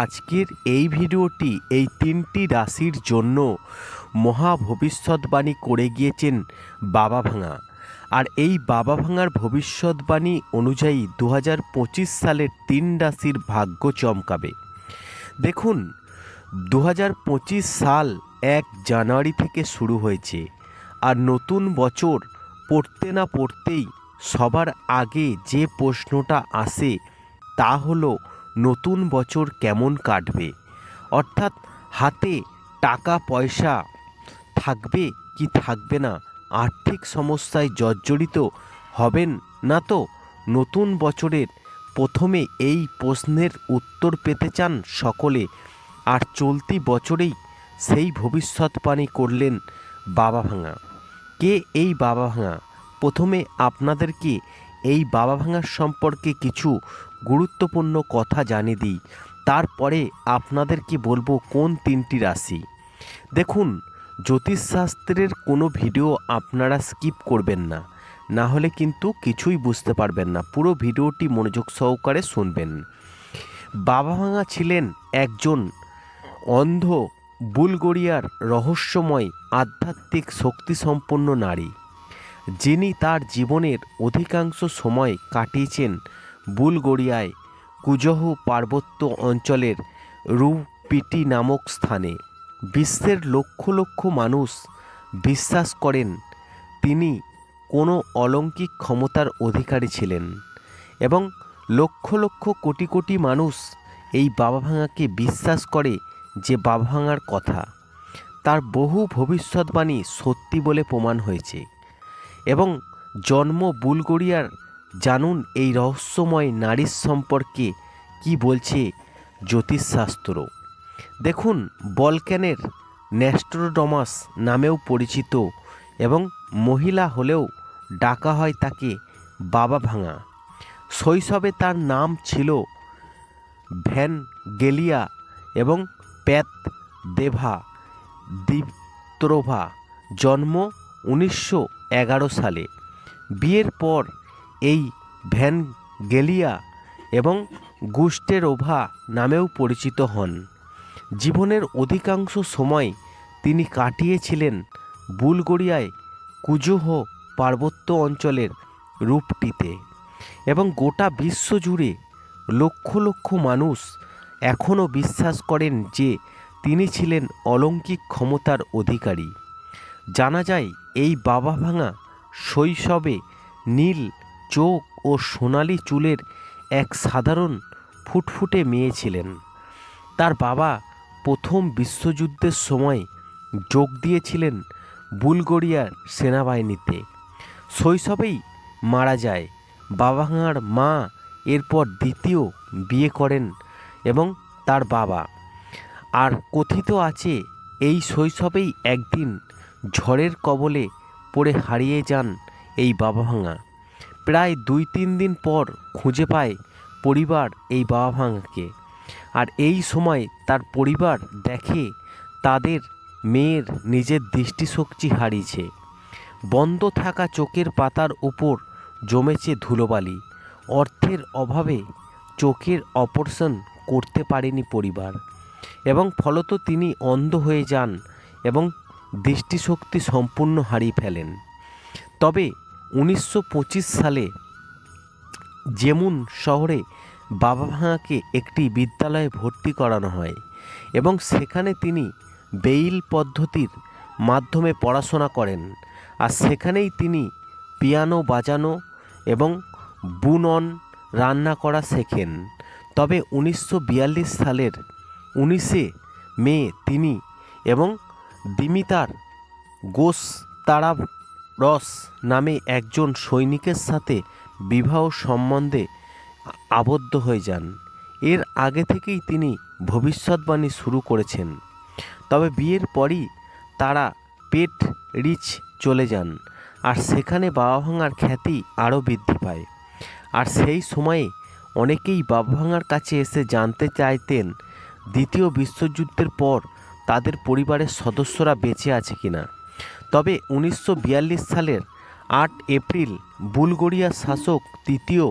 আজকের এই ভিডিওটি এই তিনটি রাশির জন্য মহা ভবিষ্যৎবাণী করে গিয়েছেন বাবা ভাঙা। আর এই বাবা ভাঙার ভবিষ্যৎবাণী অনুযায়ী দু সালের তিন রাশির ভাগ্য চমকাবে। দেখুন দু সাল এক জানুয়ারি থেকে শুরু হয়েছে আর নতুন বছর পড়তে না পড়তেই সবার আগে যে প্রশ্নটা আসে তা হলো নতুন বছর কেমন কাটবে? অর্থাৎ হাতে টাকা, পয়সা থাকবে কি থাকবে না? আর্থিক সমস্যায় জর্জরিত হবেন না তো? নতুন বছরের প্রথমে এই প্রশ্নের উত্তর পেতে চান সকলে। আর চলতি বছরেই সেই ভবিষ্যৎবাণী করলেন বাবা ভাঙা কে এই বাবা ভাঙা প্রথমে আপনাদেরকে এই বাবা ভাঙার সম্পর্কে কিছু গুরুত্বপূর্ণ কথা জানিয়ে দিই। তারপরে আপনাদেরকে বলব কোন তিনটি রাশি? দেখুন, জ্যোতিষশাস্ত্রের কোনো ভিডিও আপনারা স্কিপ করবেন না। না হলে কিন্তু কিছুই বুঝতে পারবেন না। পুরো ভিডিওটি মনোযোগ সহকারে শুনবেন। বাবা ভাঙা ছিলেন একজন অন্ধ বুলগরিয়ার রহস্যময়, আধ্যাত্মিক, শক্তিসম্পন্ন নারী। যিনি তার জীবনের অধিকাংশ সময় কাটিয়েছেন বুলগরিয়ায় কুজহু পার্বত্য অঞ্চলের রুপিটি নামক স্থানে। বিশ্বের লক্ষ লক্ষ মানুষ বিশ্বাস করেন, তিনি কোনো অলৌকিক ক্ষমতার অধিকারী ছিলেন এবং লক্ষ লক্ষ কোটি কোটি মানুষ এই বাবা ভাঙাকে বিশ্বাস করে যে বাবা ভাঙার কথা। তার বহু ভবিষ্যৎবাণী সত্যি বলে প্রমাণ হয়েছে। এবং জন্ম বুলগরিয়ার। জানুন এই রহস্যময় নারীর সম্পর্কে কি বলছে জ্যোতিষশাস্ত্র। দেখুন বলক্যানের ন্যাস্ট্রোডমাস নামেও পরিচিত এবং মহিলা হলেও ডাকা হয় তাকে বাবা ভাঙা। শৈশবে তার নাম ছিল ভ্যান গেলিয়া এবং প্যাত দেভা দিপ্ত্রোভা জন্ম উনিশশো এগারো সালে। বিয়ের পর এই ভ্যান গেলিয়া এবং গুস্টেরোভা নামেও পরিচিত হন। জীবনের অধিকাংশ সময় তিনি কাটিয়েছিলেন বুলগরিয়ায় কুজুহ পার্বত্য অঞ্চলের রূপটিতে এবং গোটা বিশ্ব জুড়ে লক্ষ লক্ষ মানুষ এখনও বিশ্বাস করেন যে তিনি ছিলেন অলৌকিক ক্ষমতার অধিকারী। জানা যায় এই বাবা ভাঙা শৈশবে নীল চোখ ও সোনালি চুলের এক সাধারণ ফুটফুটে মেয়ে ছিলেন। তার বাবা প্রথম বিশ্বযুদ্ধের সময় যোগ দিয়েছিলেন বুলগরিয়ার সেনাবাহিনীতে। শৈশবেই মারা যায়। বাবা ভাঙার মা এরপর দ্বিতীয় বিয়ে করেন এবং তার বাবা। আর কথিত আছে, এই শৈশবেই একদিন ঝড়ের কবলে পড়ে হারিয়ে যান এই বাবা ভাঙা প্রায় দুই তিন দিন পর খুঁজে পায় পরিবার এই বাবা ভাঙাকে আর এই সময় তার পরিবার দেখে তাদের মেয়ের নিজের দৃষ্টিশক্তি হারিয়েছে। বন্ধ থাকা চোখের পাতার উপর জমেছে ধুলোবালি। অর্থের অভাবে চোখের অপারেশন করতে পারেনি পরিবার। এবং ফলত তিনি অন্ধ হয়ে যান এবং দৃষ্টিশক্তি সম্পূর্ণ হারিয়ে ফেলেন। তবে উনিশশো পঁচিশ সালে জেমুন শহরে বাবা ভাঙাকে একটি বিদ্যালয়ে ভর্তি করানো হয় এবং সেখানে তিনি বেইল পদ্ধতির মাধ্যমে পড়াশোনা করেন আর সেখানেই তিনি পিয়ানো, বাজানো এবং বুনন রান্না করা শেখেন। তবে উনিশশো বিয়াল্লিশ সালের উনিশে মে তিনি এবং দিমিতার গোস তারা রস নামে একজন সৈনিকের সাথে বিবাহ সম্বন্ধে আবদ্ধ হয়ে যান। এর আগে থেকেই তিনি ভবিষ্যৎবাণী শুরু করেছেন। তবে বিয়ের পরই তারা পেট রিচ চলে যান আর সেখানে বাবা ভাঙার খ্যাতি আরও বৃদ্ধি পায়। আর সেই সময়ে অনেকেই বাবা ভাঙার কাছে এসে জানতে চাইতেন দ্বিতীয় বিশ্বযুদ্ধের পর তাদের পরিবারের সদস্যরা বেঁচে আছে কিনা। তবে উনিশশো বিয়াল্লিশ সালের আট এপ্রিল বুলগরিয়ার শাসক তৃতীয়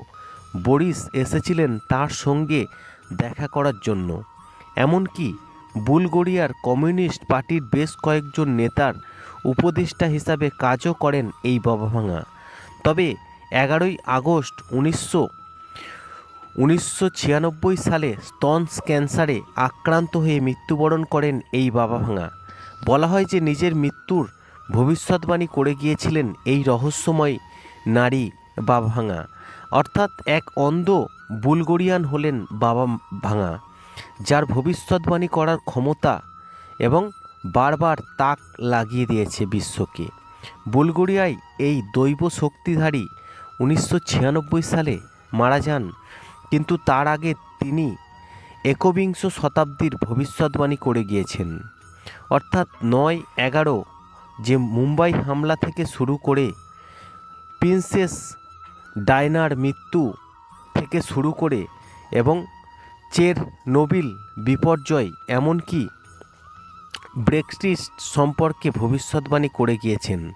বরিস এসেছিলেন তার সঙ্গে দেখা করার জন্য। এমনকি বুলগোরিয়ার কমিউনিস্ট পার্টির বেশ কয়েকজন নেতার উপদেষ্টা হিসাবে কাজও করেন এই বাবা ভাঙা তবে এগারোই আগস্ট উনিশশো উনিশশো ছিয়ানব্বই সালে স্তন ক্যান্সারে আক্রান্ত হয়ে মৃত্যুবরণ করেন এই বাবা ভাঙা। বলা হয় যে নিজের মৃত্যুর ভবিষ্যৎবাণী করে গিয়েছিলেন এই রহস্যময় নারী বাবা ভাঙা। অর্থাৎ এক অন্ধ বুলগরিয়ান হলেন বাবা ভাঙা, যার ভবিষ্যৎবাণী করার ক্ষমতা এবং বারবার তাক লাগিয়ে দিয়েছে বিশ্বকে। বুলগরিয়ায় এই দৈব শক্তিধারী উনিশশো ছিয়ানব্বই সালে মারা যান কিন্তু তার আগে তিনি একবিংশ শতাব্দীর ভবিষ্যৎবাণী করে গিয়েছেন। অর্থাৎ নয় এগারো যে মুম্বাই হামলা থেকে শুরু করে প্রিন্সেস ডায়নার মৃত্যু থেকে শুরু করে এবং চের নোবিল বিপর্যয় এমনকি ব্রেক্সিট সম্পর্কে ভবিষ্যৎবাণী করে গিয়েছেন,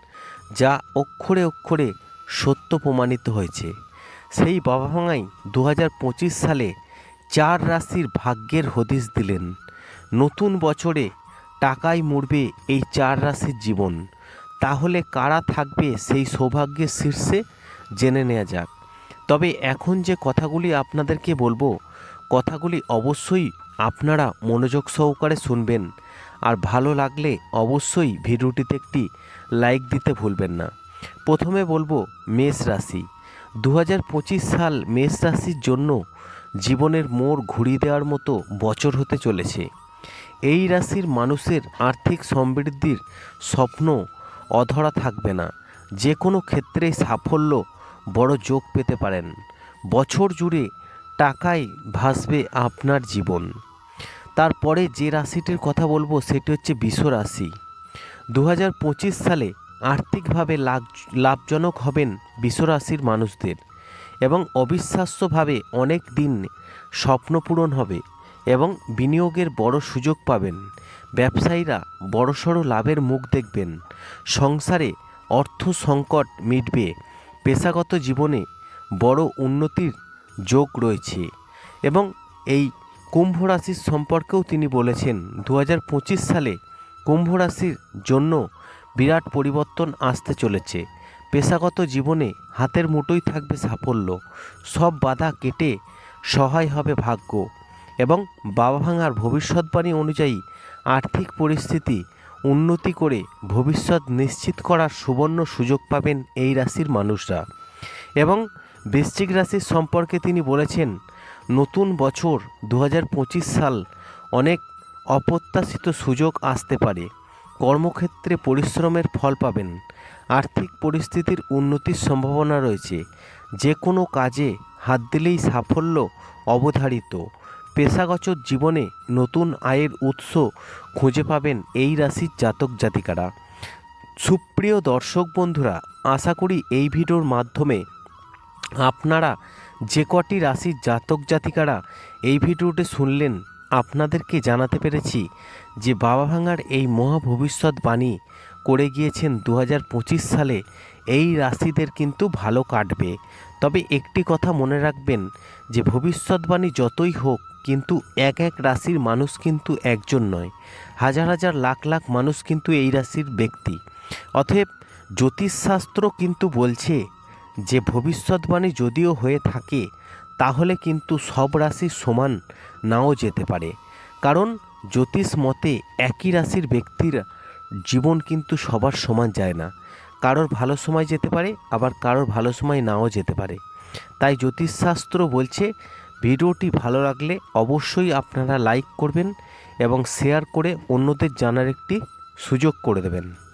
যা অক্ষরে অক্ষরে সত্য প্রমাণিত হয়েছে। সেই বাবা ভাঙাই দু হাজার পঁচিশ সালে চার রাশির ভাগ্যের হদিশ দিলেন। নতুন বছরে টাকায় মুড়বে এই চার রাশির জীবন। তাহলে কারা থাকবে সেই সৌভাগ্যের শীর্ষে জেনে নেওয়া যাক। তবে এখন যে কথাগুলি আপনাদেরকে বলব, কথাগুলি অবশ্যই আপনারা মনোযোগ সহকারে শুনবেন আর ভালো লাগলে অবশ্যই ভিডিওটিতে একটি লাইক দিতে ভুলবেন না। প্রথমে বলব মেষ রাশি। দু হাজার পঁচিশ সাল মেষ রাশির জন্য জীবনের মোড় ঘুরিয়ে দেওয়ার মতো বছর হতে চলেছে। এই রাশির মানুষের আর্থিক সমৃদ্ধির স্বপ্ন অধরা থাকবে না। যে কোনো ক্ষেত্রে সাফল্য বড় যোগ পেতে পারেন। বছর জুড়ে টাকায় ভাসবে আপনার জীবন। তারপরে যে রাশিটির কথা বলব সেটি হচ্ছে বিষ রাশি। দু হাজার পঁচিশ সালে আর্থিকভাবে লাভ লাভজনক হবেন বিষ রাশির মানুষদের এবং অবিশ্বাস্যভাবে অনেক দিন স্বপ্ন পূরণ হবে এবং বিনিয়োগের বড় সুযোগ পাবেন। ব্যবসায়ীরা বড়সড় লাভের মুখ দেখবেন। সংসারে অর্থ সংকট মিটবে। পেশাগত জীবনে বড় উন্নতির যোগ রয়েছে এবং এই কুম্ভ রাশির সম্পর্কেও তিনি বলেছেন দু হাজার পঁচিশ সালে কুম্ভ রাশির জন্য বিরাট পরিবর্তন আসতে চলেছে। পেশাগত জীবনে হাতের মুঠোই থাকবে সাফল্য। সব বাধা কেটে সহায় হবে ভাগ্য। এবং বাবা ভাঙার ভবিষ্যৎবাণী অনুযায়ী আর্থিক পরিস্থিতি উন্নতি করে ভবিষ্যৎ নিশ্চিত করার সুবর্ণ সুযোগ পাবেন এই রাশির মানুষরা। এবং বৃশ্চিক রাশির সম্পর্কে তিনি বলেছেন, নতুন বছর দু হাজার পঁচিশ সাল অনেক অপ্রত্যাশিত সুযোগ আসতে পারে। কর্মক্ষেত্রে পরিশ্রমের ফল পাবেন। আর্থিক পরিস্থিতির উন্নতির সম্ভাবনা রয়েছে। যে কোনো কাজে হাত দিলেই সাফল্য অবধারিত। পেশাগত জীবনে নতুন আয়ের উৎস খুঁজে পাবেন এই রাশির জাতক জাতিকারা। সুপ্রিয় দর্শক বন্ধুরা, আশা করি এই ভিডিওর মাধ্যমে আপনারা যে কটি রাশির জাতক জাতিকারা এই ভিডিওটি শুনলেন আপনাদেরকে জানাতে পেরেছি যে বাবা ভাঙার এই মহা ভবিষ্যৎবাণী করে গিয়েছেন দু হাজার পঁচিশ সালে, এই রাশিদের কিন্তু ভালো কাটবে। তবে একটি কথা মনে রাখবেন যে ভবিষ্যৎবাণী যতই হোক, কিন্তু এক এক রাশির মানুষ কিন্তু একজন নয়। হাজার হাজার লাখ লাখ মানুষ কিন্তু এই রাশির ব্যক্তি। অতএব জ্যোতিষশাস্ত্র কিন্তু বলছে যে ভবিষ্যৎবাণী যদিও হয়ে থাকে তাহলে কিন্তু সব রাশি সমান নাও যেতে পারে। কারণ জ্যোতিষ মতে একই রাশির ব্যক্তির জীবন কিন্তু সবার সমান যায় না। কারোর ভালো সময় যেতে পারে, আবার কারোর ভালো সময় নাও যেতে পারে। তাই জ্যোতিষশাস্ত্র বলছে, ভিডিওটি ভালো লাগলে অবশ্যই আপনারা লাইক করবেন এবং শেয়ার করে অন্যদের জানার একটি সুযোগ করে দেবেন।